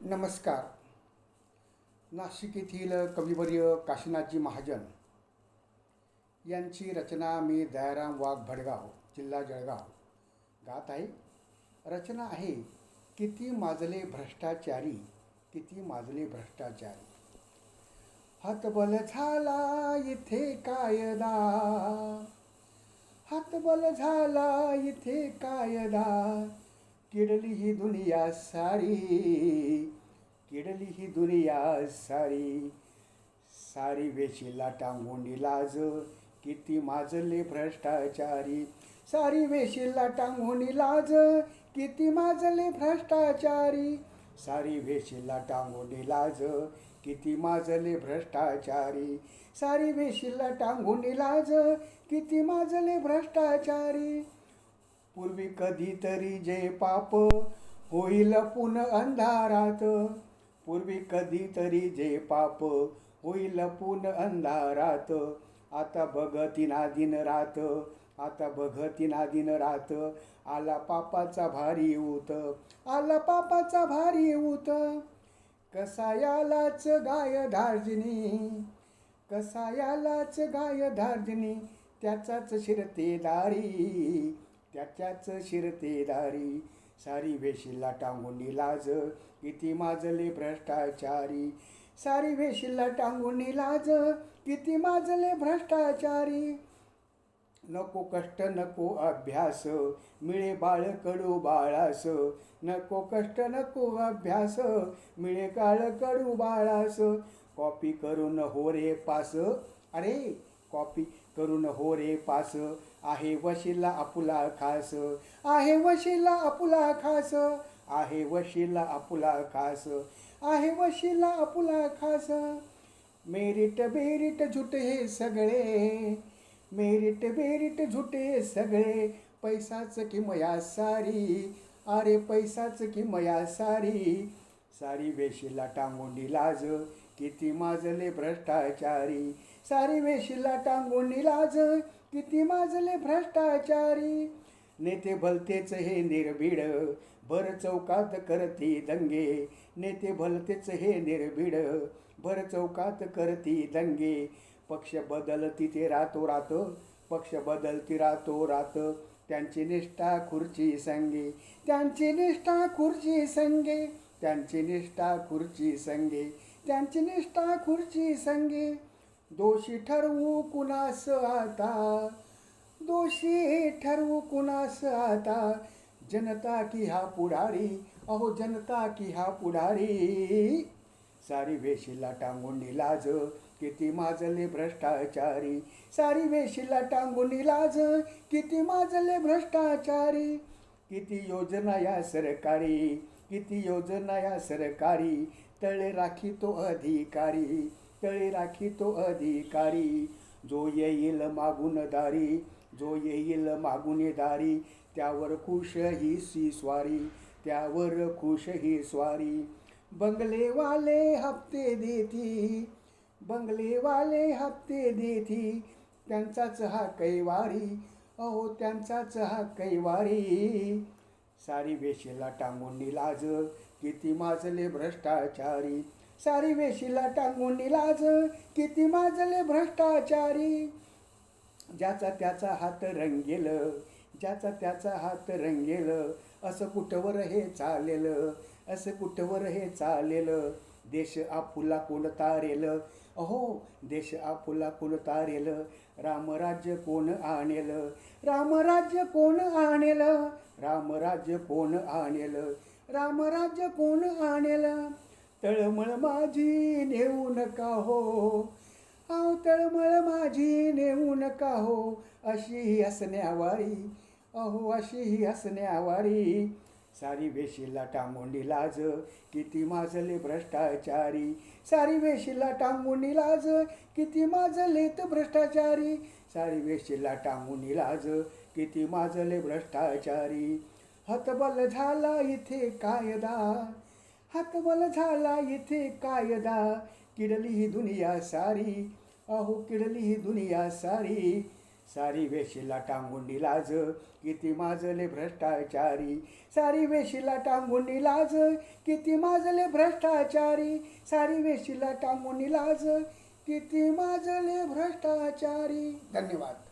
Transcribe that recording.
नमस्कार. नाशिक येथील कविवर्य काशीनाथजी महाजन यांची रचना मी दयाराम वाघ भडगाव जिल्हा जळगाव गात आहे. रचना आहे किती माजले भ्रष्टाचारी किती माजले भ्रष्टाचारी. हातबल झाला इथे कायदा. हातबल झाला इथे कायदा. किडली ही दुनिया सारी किडली ही दुनिया सारी. सारी वेशीला टांगोंडी लाज किती माजले भ्रष्टाचारी. सारी वेशीला टांगोंडी लाज किती माजले भ्रष्टाचारी. सारी वेशीला टांगोंडी लाज किती माजले भ्रष्टाचारी. सारी वेशीला टांगोंडी लाज किती माजले भ्रष्टाचारी. पूर्वी कधीतरी जे पाप होईल पुन अंधारात. पूर्वी कधीतरी जे पाप होईल पुन अंधारात. आता बघतीना दिन रात आता बघतीना दिन रात. आला पापाचा भारी ऊत आला पापाचा भारी ऊत. कसायालाच गाय धार्जिनी कसायालाच गाय धार्जिनी त्याचाच शिरतेदारी त्याच्याच शिरतेदारी सारी वेशीला टांगून लाज किती माजले भ्रष्टाचारी. सारी वेशीला टांगून लाज किती माजले भ्रष्टाचारी. नको कष्ट नको अभ्यास मिळे बाळ कडू बाळास. नको कष्ट नको अभ्यास मिळे काळ कडू बाळास. कॉपी करून हो रे पास. अरे कॉपी करून हो रे पास. आहे वशीला आपुला खास आहे वशीला आपुला खास आहे वशीला आपुला खास आहे वशीला आपुला खास. मेरिट बेरिट झुट हे सगळे मेरिट बेरिट झुटे सगळे. पैसाच किमया सारी अरे पैसाच किमया सारी. सारी वेशीला टांगोंडी लाज किती माजले भ्रष्टाचारी. सारी वेशीला टांगून लाज किती माजले भ्रष्टाचारी. नेते भलतेच हे निर्भीड भर चौकात करती दंगे. नेते भलतेच हे निर्भीड भर चौकात करती दंगे. पक्ष बदलती ते राहतो रात पक्ष बदलती राहतो रात त्यांची निष्ठा खुर्ची संगे. त्यांची निष्ठा खुर्ची संगे. त्यांची निष्ठा खुर्ची संगे. त्यांची निष्ठा खुर्ची संगी. दोषी ठरवू कुणास आता? दोषी ठरवू कुणास आता? जनता की हा पुढारी? अहो जनता की हा पुढारी? सारी वेशीला टांगून लाज किती माजले भ्रष्टाचारी? सारी वेशीला टांगून लाज किती माजले भ्रष्टाचारी? किती योजना या सरकारी किती योजना या सरकारी? तळे राखी तो अधिकारी तळे राखी तो अधिकारी. जो येईल मागून दारी जो येईल मागून दारी त्यावर खुश ही सी स्वारी त्यावर खुश ही स्वारी. बंगलेवाले हप्ते देती बंगलेवाले हप्ते देती त्यांचाच हा कैवारी अहो त्यांचाच हा कैवारी. सारी वेशीला टांगून लाज किती माजले भ्रष्टाचारी. सारी वेशीला टांगून लाज किती माजले भ्रष्टाचारी. ज्याचा त्याचा हात रंगेल ज्याचा त्याचा हात रंगेल असं कुठवर हे चालेल असं कुठवर हे चालेल. देश आपुला कोण तारेल. अहो देश आपुला कोण तारेल. रामराज्य कोण आणेल? रामराज्य कोण आणेल? रामराज्य कोण आणेल? रामराज्य कोण आणेल? तळमळ माझी नेऊ नका हो. आव तळमळ माझी नेऊ नका हो. अशी ही हसण्यावारी अहो अशी ही हसण्यावारी. सारी वेशीला टांगोंडी लाज किती माजले भ्रष्टाचारी. सारी वेशीला टांगोंडी लाज किती माजलेत भ्रष्टाचारी. सारी वेशीला टांगोंडी लाज किती माजले भ्रष्टाचारी. हतबल झाला इथे कायदा हतबल झाला इथे कायदा. किडली ही दुनिया सारी अहो किडली ही दुनिया सारी. सारी वेशीला टांगून लाज किती माजले भ्रष्टाचारी. सारी वेशीला टांगून लाज किती माजले भ्रष्टाचारी. सारी वेशीला टांगून लाज किती माजले भ्रष्टाचारी. धन्यवाद.